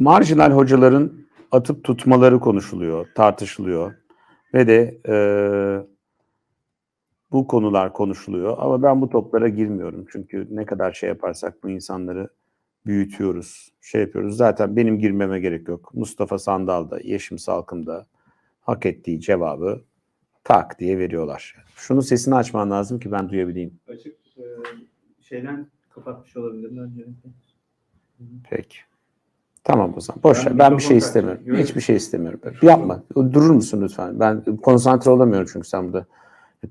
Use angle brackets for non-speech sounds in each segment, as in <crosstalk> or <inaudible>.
marjinal hocaların atıp tutmaları konuşuluyor, tartışılıyor ve de e, bu konular konuşuluyor. Ama ben bu toplara girmiyorum çünkü ne kadar şey yaparsak bu insanları büyütüyoruz, şey yapıyoruz. Zaten benim girmeme gerek yok. Mustafa Sandal da, Yeşim Salkım da hak ettiği cevabı tak diye veriyorlar. Şunun sesini açman lazım ki ben duyabileyim. Açık e, şeyden kapatmış olabilirler. Peki. Tamam o zaman. Boş ver. Ben bir şey istemiyorum. Yok. Hiçbir şey istemiyorum. Yapma. Durur musun lütfen? Ben konsantre olamıyorum çünkü sen burada.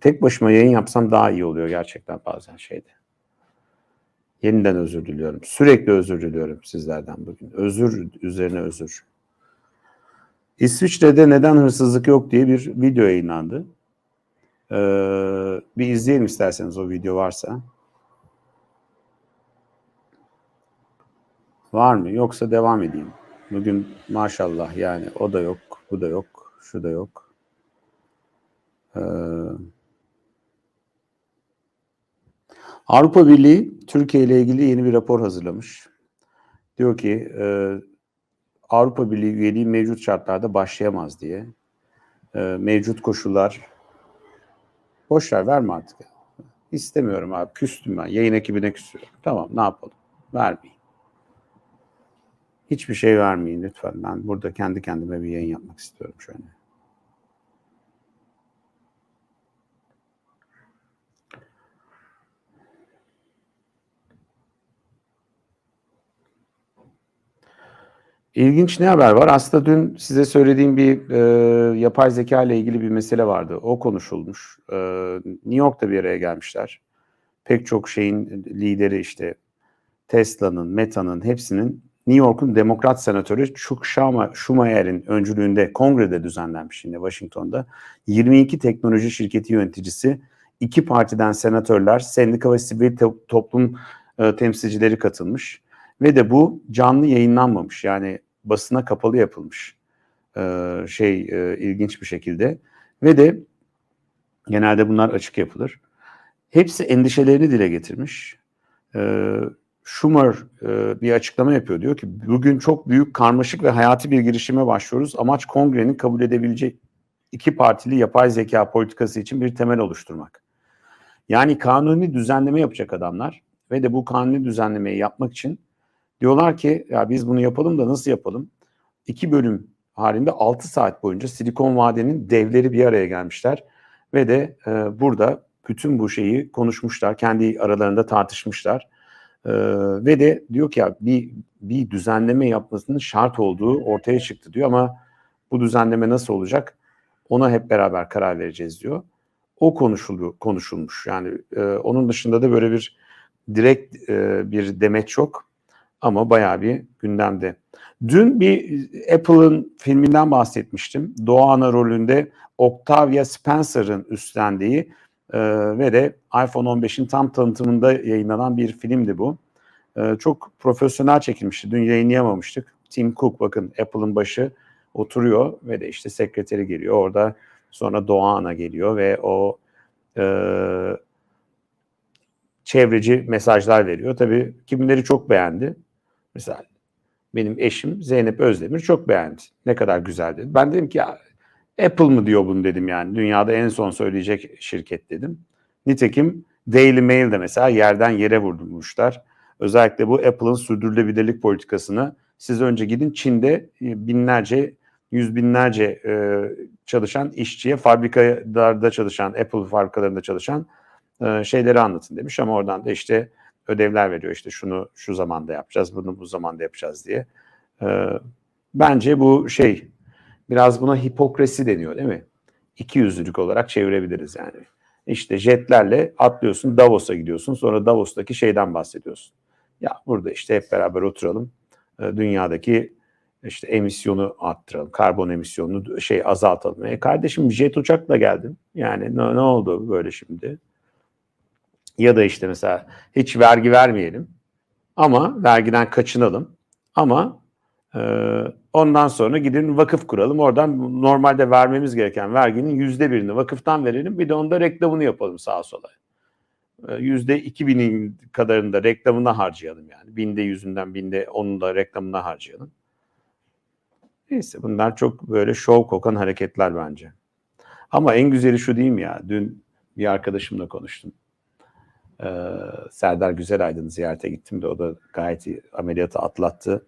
Tek başıma yayın yapsam daha iyi oluyor gerçekten bazen şeyde. Yeniden özür diliyorum. Sürekli özür diliyorum sizlerden bugün. Özür üzerine özür. İsviçre'de neden hırsızlık yok diye bir video yayınlandı. Ee, bir izleyelim isterseniz o video varsa. Var mı? Yoksa devam edeyim. Bugün maşallah yani o da yok, bu da yok, şu da yok. Ee, Avrupa Birliği Türkiye ile ilgili yeni bir rapor hazırlamış. Diyor ki e, Avrupa Birliği üyeliği mevcut şartlarda başlayamaz diye. E, mevcut koşullar boş ver verme artık. İstemiyorum abi küstüm ben. Yayın ekibine küsüyorum. Tamam ne yapalım? Vermeyin. Hiçbir şey vermeyin lütfen. Ben burada kendi kendime bir yayın yapmak istiyorum şöyle. İlginç ne haber var? Aslında dün size söylediğim bir e, yapay zeka ile ilgili bir mesele vardı. O konuşulmuş. E, New York'ta bir araya gelmişler. Pek çok şeyin lideri işte Tesla'nın, Meta'nın hepsinin New York'un demokrat senatörü Chuck Schumer- Schumer'in öncülüğünde kongrede düzenlenmiş yine Washington'da. 22 teknoloji şirketi yöneticisi, iki partiden senatörler, sendika ve sivil to- toplum e, temsilcileri katılmış. Ve de bu canlı yayınlanmamış yani basına kapalı yapılmış e, şey e, ilginç bir şekilde. Ve de genelde bunlar açık yapılır. Hepsi endişelerini dile getirmiş. E, Schumer e, bir açıklama yapıyor. Diyor ki bugün çok büyük karmaşık ve hayati bir girişime başlıyoruz. Amaç kongrenin kabul edebilecek iki partili yapay zeka politikası için bir temel oluşturmak. Yani kanuni düzenleme yapacak adamlar ve de bu kanuni düzenlemeyi yapmak için diyorlar ki ya biz bunu yapalım da nasıl yapalım? İki bölüm halinde 6 saat boyunca Silikon Vadisi'nin devleri bir araya gelmişler ve de e, burada bütün bu şeyi konuşmuşlar, kendi aralarında tartışmışlar. Ee, ve de diyor ki ya bir, bir düzenleme yapmasının şart olduğu ortaya çıktı diyor ama bu düzenleme nasıl olacak ona hep beraber karar vereceğiz diyor. O konuşuluyor, konuşulmuş yani e, onun dışında da böyle bir direkt e, bir demet yok ama bayağı bir gündemde. Dün bir Apple'ın filminden bahsetmiştim. Doğan'a rolünde Octavia Spencer'ın üstlendiği ee, ve de iPhone 15'in tam tanıtımında yayınlanan bir filmdi bu. Ee, çok profesyonel çekilmişti. Dün yayınlayamamıştık. Tim Cook bakın Apple'ın başı oturuyor ve de işte sekreteri geliyor. Orada sonra Doğan'a geliyor ve o e, çevreci mesajlar veriyor. Tabii kimileri çok beğendi. Mesela benim eşim Zeynep Özdemir çok beğendi. Ne kadar güzel dedi. Ben dedim ki ya Apple mı diyor bunu dedim yani. Dünyada en son söyleyecek şirket dedim. Nitekim Daily Mail'de mesela yerden yere vurmuşlar. Özellikle bu Apple'ın sürdürülebilirlik politikasını siz önce gidin Çin'de binlerce, yüz binlerce e, çalışan işçiye fabrikalarda çalışan, Apple fabrikalarında çalışan e, şeyleri anlatın demiş. Ama oradan da işte ödevler veriyor. İşte şunu şu zamanda yapacağız, bunu bu zamanda yapacağız diye. E, bence bu şey Biraz buna hipokrasi deniyor değil mi? İki yüzlülük olarak çevirebiliriz yani. İşte jetlerle atlıyorsun Davos'a gidiyorsun sonra Davos'taki şeyden bahsediyorsun. Ya burada işte hep beraber oturalım e, dünyadaki işte emisyonu arttıralım, karbon emisyonunu şey azaltalım. E kardeşim jet uçakla geldin. Yani ne, ne oldu böyle şimdi? Ya da işte mesela hiç vergi vermeyelim ama vergiden kaçınalım ama Ondan sonra gidin vakıf kuralım. Oradan normalde vermemiz gereken verginin yüzde birini vakıftan verelim. Bir de onda reklamını yapalım sağa sola. Yüzde iki binin kadarını da reklamına harcayalım yani. Binde yüzünden binde onun da reklamına harcayalım. Neyse bunlar çok böyle şov kokan hareketler bence. Ama en güzeli şu değil mi ya? Dün bir arkadaşımla konuştum. Ee, Serdar Güzelaydın'ı ziyarete gittim de o da gayet iyi ameliyatı atlattı.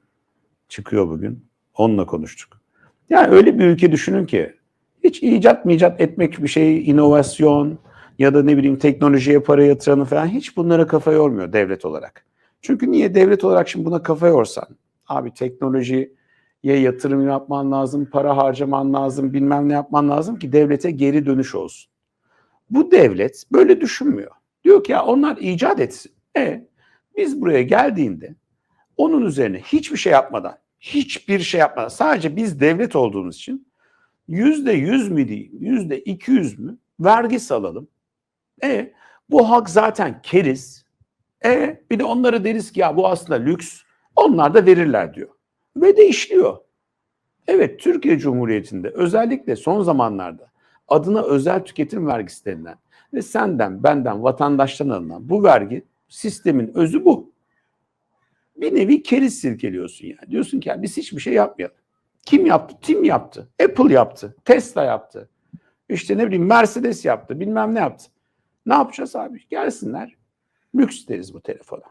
Çıkıyor bugün. Onunla konuştuk. Yani öyle bir ülke düşünün ki hiç icat micat etmek bir şey, inovasyon ya da ne bileyim teknolojiye para yatıranı falan hiç bunlara kafa yormuyor devlet olarak. Çünkü niye devlet olarak şimdi buna kafa yorsan? Abi teknolojiye yatırım yapman lazım, para harcaman lazım, bilmem ne yapman lazım ki devlete geri dönüş olsun. Bu devlet böyle düşünmüyor. Diyor ki ya onlar icat etsin. E biz buraya geldiğinde onun üzerine hiçbir şey yapmadan, hiçbir şey yapmadan sadece biz devlet olduğumuz için yüzde yüz mü diyeyim, yüzde iki yüz mü vergi salalım. E bu halk zaten keriz. E bir de onlara deriz ki ya bu aslında lüks. Onlar da verirler diyor. Ve de işliyor. Evet Türkiye Cumhuriyeti'nde özellikle son zamanlarda adına özel tüketim vergisi denilen ve senden, benden, vatandaştan alınan bu vergi sistemin özü bu. Bir nevi keriz silkeliyorsun yani. Diyorsun ki biz hiçbir şey yapmayalım. Kim yaptı? Tim yaptı. Apple yaptı. Tesla yaptı. İşte ne bileyim Mercedes yaptı. Bilmem ne yaptı. Ne yapacağız abi? Gelsinler. Lüks deriz bu telefona.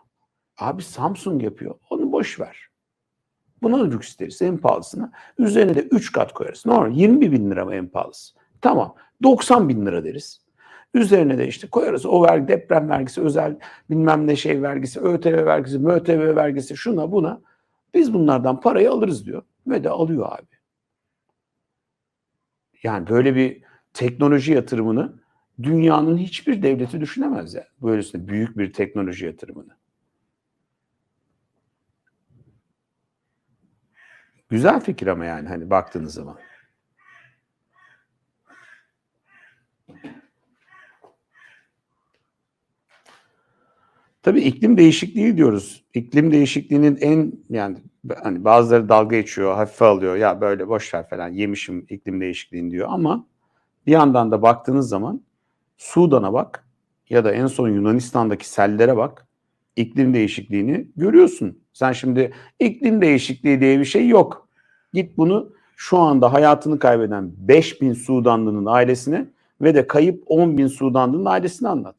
Abi Samsung yapıyor. Onu boş ver. Buna da lüks deriz en pahalısına. Üzerine de 3 kat koyarız. Normal 20 bin lira mı en pahalısı? Tamam 90 bin lira deriz. Üzerine de işte koyarız o vergi, deprem vergisi, özel bilmem ne şey vergisi, ÖTV vergisi, MÖTV vergisi şuna buna. Biz bunlardan parayı alırız diyor. Ve de alıyor abi. Yani böyle bir teknoloji yatırımını dünyanın hiçbir devleti düşünemez yani. Böylesine büyük bir teknoloji yatırımını. Güzel fikir ama yani hani baktığınız zaman. Tabii iklim değişikliği diyoruz. İklim değişikliğinin en yani hani bazıları dalga geçiyor, hafife alıyor. Ya böyle boş ver falan yemişim iklim değişikliğini diyor ama bir yandan da baktığınız zaman Sudan'a bak ya da en son Yunanistan'daki sellere bak. iklim değişikliğini görüyorsun. Sen şimdi iklim değişikliği diye bir şey yok. Git bunu şu anda hayatını kaybeden 5000 Sudanlı'nın ailesine ve de kayıp 10 bin Sudanlı'nın ailesine anlat.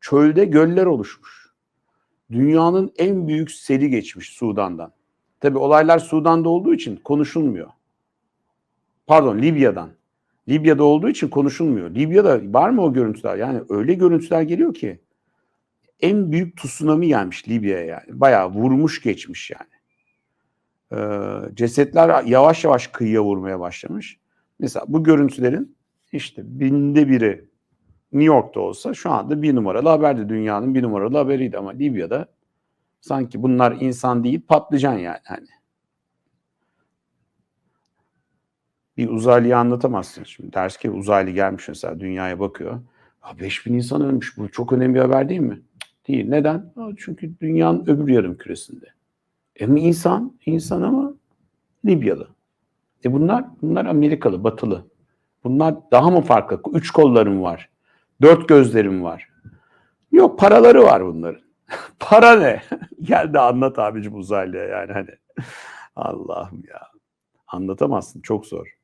Çölde göller oluşmuş. Dünyanın en büyük seli geçmiş Sudan'dan. Tabi olaylar Sudan'da olduğu için konuşulmuyor. Pardon Libya'dan. Libya'da olduğu için konuşulmuyor. Libya'da var mı o görüntüler? Yani öyle görüntüler geliyor ki en büyük tsunami gelmiş Libya'ya yani. Bayağı vurmuş geçmiş yani. Ee, cesetler yavaş yavaş kıyıya vurmaya başlamış. Mesela bu görüntülerin işte binde biri New York'ta olsa şu anda bir numaralı haberdi. Dünyanın bir numaralı haberiydi ama Libya'da sanki bunlar insan değil patlıcan yani. Hani. Bir uzaylıyı anlatamazsın şimdi. Ders ki uzaylı gelmiş mesela dünyaya bakıyor. Ha 5000 insan ölmüş. Bu çok önemli bir haber değil mi? Değil. Neden? Ha, çünkü dünyanın öbür yarım küresinde. E mi insan? İnsan ama Libyalı. E bunlar bunlar Amerikalı, Batılı. Bunlar daha mı farklı? Üç kollarım var. Dört gözlerim var. Yok paraları var bunların. <laughs> Para ne? <laughs> Gel de anlat abicim uzaylıya yani hani. <laughs> Allah'ım ya. Anlatamazsın çok zor.